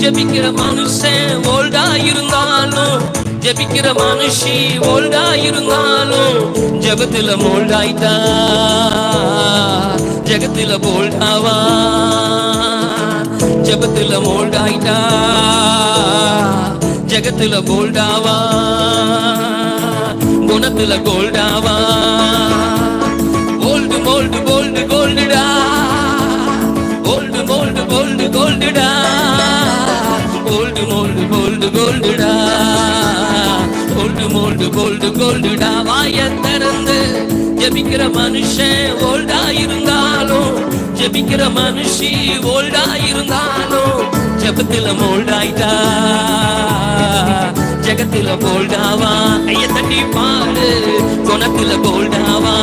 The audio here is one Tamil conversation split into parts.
ஜபிக்கிற மனுஷன் ஓல்டா இருந்தாலும் ஜபிக்கிற மனுஷி ஓல்டா இருந்தாலும் ஜகத்துல மோல்டாயிட்டா ஜகத்துல போல்டாவா ஜபத்துல மோல்டாயிட்டா ஜகத்துல போல்டாவா குணத்துல கோல்டாவா கோல்டு கோல்டு கோல்டுடா கோல்டு கோல்டு கோல்டு கோல்டுடா கோல்டு மோல்டு கோல்டு கோல்டுடா கோல்டு மோல்டு கோல்டு கோல்டுடா வாய திறந்து ஜபிக்கிற மனுஷன் ஓல்டா இருந்தாலும் ஜபிக்கிற மனுஷி ஓல்டா இருந்தாலும் ஜபத்தில் மோல்டாயிட்டா ஜெகத்துல போல்டாவா ஐய தண்ணி பாடு குணத்துல போல்டாவா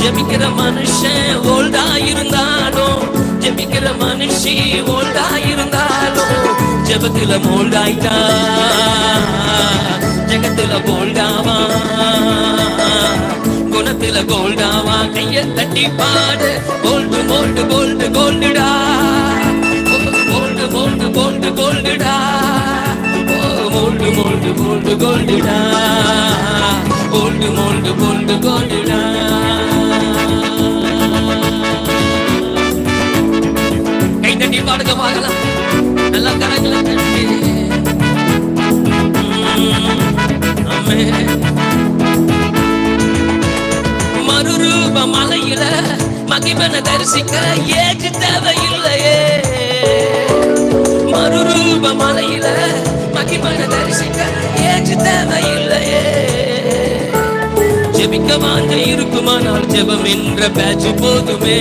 ஜெபிக்கிற மனுஷன் ஓல்டா இருந்தாலும் ஜெபிக்கிற மனுஷி ஓல்டா இருந்தாலும் ஜெபத்துல மோல்டாயிட்டா ஜெகத்துல போல்டாவா குணத்துல கோல்டாவா கைய தட்டி பாடு போல்டு போல்டு போல்டு கோல்டு கோல்டுடா கோல்டு கொண்டு கோல்டு கை தட்டி பாடுங்க பார்க்கலாம் நல்லா கரங்களை தட்டி. அம்மே. மறுரூப மலையில மகிமன தரிசிக்க ஏற்று தேவையில்லையே. மறுரூப மலையில மகிமன தரிசிக்க ஏற்று தேவையில்லையே. ஜெபிக்க வாங்க இருக்குமானால் ஜெபம் என்ற பேச்சு போதுமே.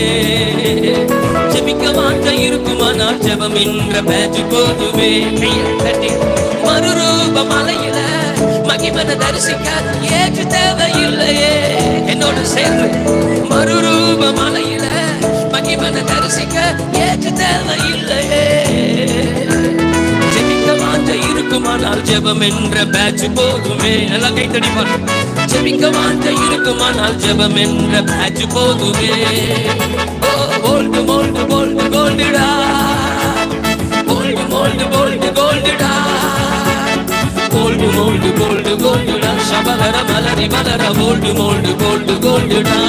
ஜெபிக்க வாங்க இருக்குமானால் ஜெபம் என்ற பேச்சு போதுமே. மறுரூப மலையில மகிமன தரிசிக்க ஏற்று தேவையில்லையே. என்னோட சேர்ந்து மறுரூப மலையில மகிமன தரிசிக்க ஏற்று தேவையில்லையே. இருக்குமானால் ஜெபம் என்ற பேட்ச் போதுமே. நல்லா கைத்தடி பாரு ஜெபிக்க வாஞ்ச இருக்குமானால் ஜெபம் என்ற பேட்ச் போதுமே. ஓ கோல்டு மோல்டு கோல்டுடா கோல்டு மோல்டு கோல்டு கோல்டுடா கோல்டு மோல்டு கோல்டு கோல்டுடா சபலர மலரி மலர கோல்டு மோல்டு கோல்டு கோல்டுடா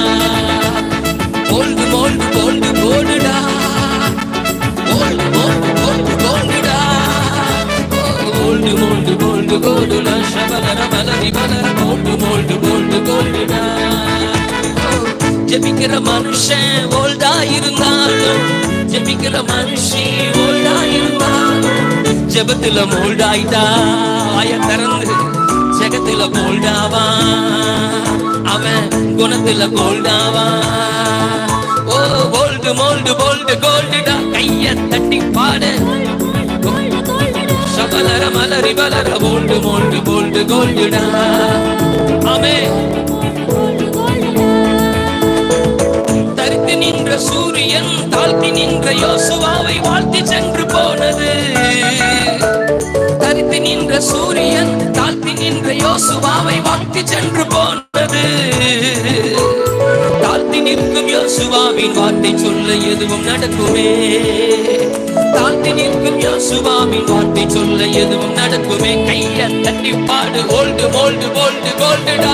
கோல்டு மோல்டு கோல்டு கோல்டுடா மோல்டு கோல்டு கோல்டுடா சபலர மலரி மலர கோல்டு மோல்டு கோல்டு கோல்டுடா ஜெபிக்கிற மனுஷன் ஓல்டா இருந்தாலும் ஜெபிக்கிற மனுஷி ஓல்டா இருந்தாலும் ஜெபத்துல மோல்டாயிட்டா ஆய திறந்து ஜெகத்துல கோல்டாவா அவன் குணத்துல கோல்டாவா ஓ போல்டு மோல்டு போல்டு கோல்டுடா. கைய தட்டி பாடு. சபலர மலரி மலர போல்டு போல்டு கோல்டு கோல்டுடா. அமே. தரித்து நின்ற சூரியன் தாழ்த்தி நின்ற யோசுவாவை வாழ்த்தி சென்று போனது. தரித்து நின்ற சூரியன் தாழ்த்தி நின்ற யோசுவாவை வாழ்த்தி சென்று போனது. நிற்கும் யோசுவாவின் வார்த்தை சொல்ல எதுவும் நடக்குமே? தாழ்த்தி நிற்கும் யோசுவாவின் வார்த்தை சொல்ல எதுவும் நடக்குமே? கைய தட்டி பாடு ஓல்டு ஓல்டு ஓல்டு கோல்டுடா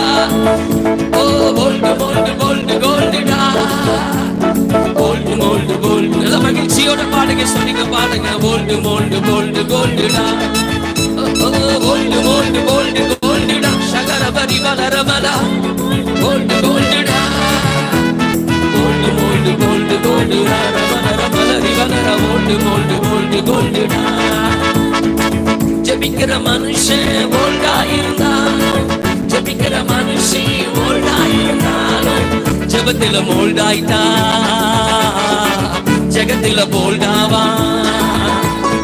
ஓ ஓல்டு ஓல்டு ஓல்டு கோல்டுடா ஓல்டு ஓல்டு கோல்டு நல்ல மகிழ்ச்சியோட பாடுங்க சொல்லுங்க பாடுங்க. ஓல்டு ஓல்டு கோல்டு கோல்டுடா ஓல்டு ஓல்டு கோல்டு கோல்டுடா சகர பரி மலா கோல்டு கோல்டுடா கோல்டு கோல்டு கோல்டு கோல்டுடா ரமணர மலரி வளர கோல்டு கோல்டு கோல்டு கோல்டுடா ஜெபிக்கிற மனுஷன் ஓல்டா இருந்தாலும் ஜபிக்கிற மனுஷி ஓல்டா இருந்தாலும் ஜபத்தில மோல்டாயிட்டா ஜகத்தில போல்டாவா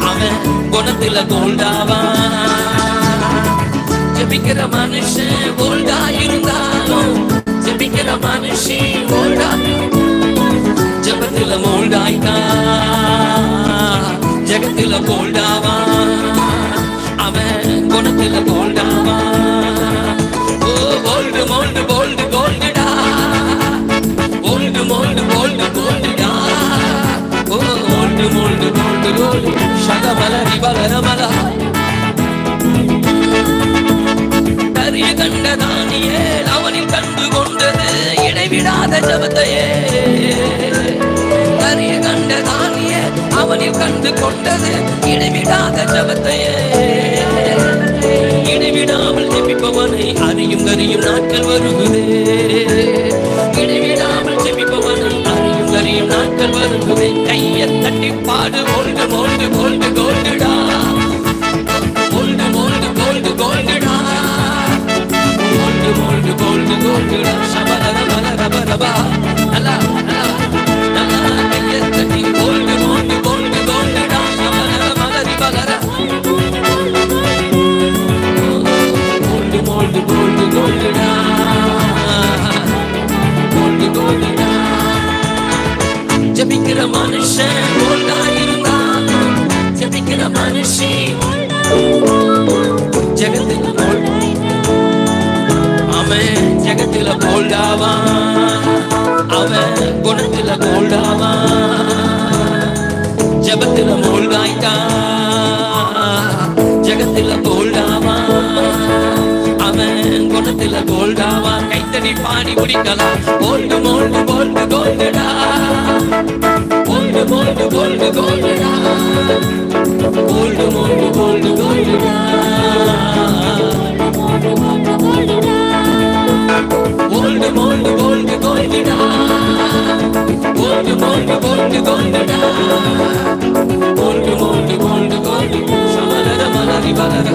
அவன் குணத்தில கோல்டாவா ஜபிக்கிற மனுஷன் ஓல்டா இருந்தாலும் ஜபிக்கிற மனுஷி ஓல்டா ಜಗತ್ತಿಲ ಮೋಲ್ಡಾಯ್ತ ಜಗತ್ತಿಲ ಬೋಲ್ಡಾವ ಅವ ಗುಣತಿಲ ಬೋಲ್ಡಾವ ಓ ಬೋಲ್ಡ್ ಮೋಲ್ಡ್ ಬೋಲ್ಡ್ ಗೋಲ್ಡಾ ಬೋಲ್ಡ್ ಮೋಲ್ಡ್ ಬೋಲ್ಡ್ ಗೋಲ್ಡಾ ಓ ಮೋಲ್ಡ್ ಮೋಲ್ಡ್ ಬೋಲ್ಡ್ ಗೋಲ್ಡ್ ಶಗ ಬಲ ರಿಬಲ ರಮಲ தரிய கண்டதானியே அவனில் கண்டு கொண்டது இடைவிடாத ஜபத்தையே அவனில் கண்டு கொண்டது இடைவிடாத ஜபத்தையே. இடைவிடாமல் ஜெபிப்பவனை அறியும் அறியும் நாட்கள் வருகுதே. இடைவிடாமல் ஜெபிப்பவனை அறியும் அறியும் நாட்கள் வருகுதே. கையை தட்டி பாடு கோல்டு கோல்டு கோல்டு கோல்டுடா கோல்டு கோல்டு கோல்டு கோல்டுடா கோல்டு கோல்டு கோல்டு கோல்டுடா அவன் ஜகத்துல கோல்டாவான். அவன் குணத்துல கோல்டாவான். ஜபத்துல மோல்டாயிட்டா ஜகத்துல கோல்டாவான். அவன் குணத்துல கோல்டாவான். கைத்தடி பாடி முடிக்கலாம். கோல்டு மோல்டு கோல்டு கோல்டடா. கோல்டு மோல்டு கோல்டு கோல்டடா. கோல்டு மோல்டு கோல்டு கோல்டடா. மோல்டு கோல்டு கோல்டுடா கோல்டு மோல்டு கோல்டு சமரர மலரி பலர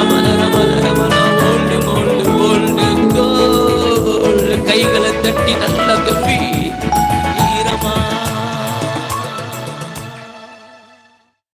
அமரர மலர மல கோல்டு மோல்டு கைகளை தட்டி நல்ல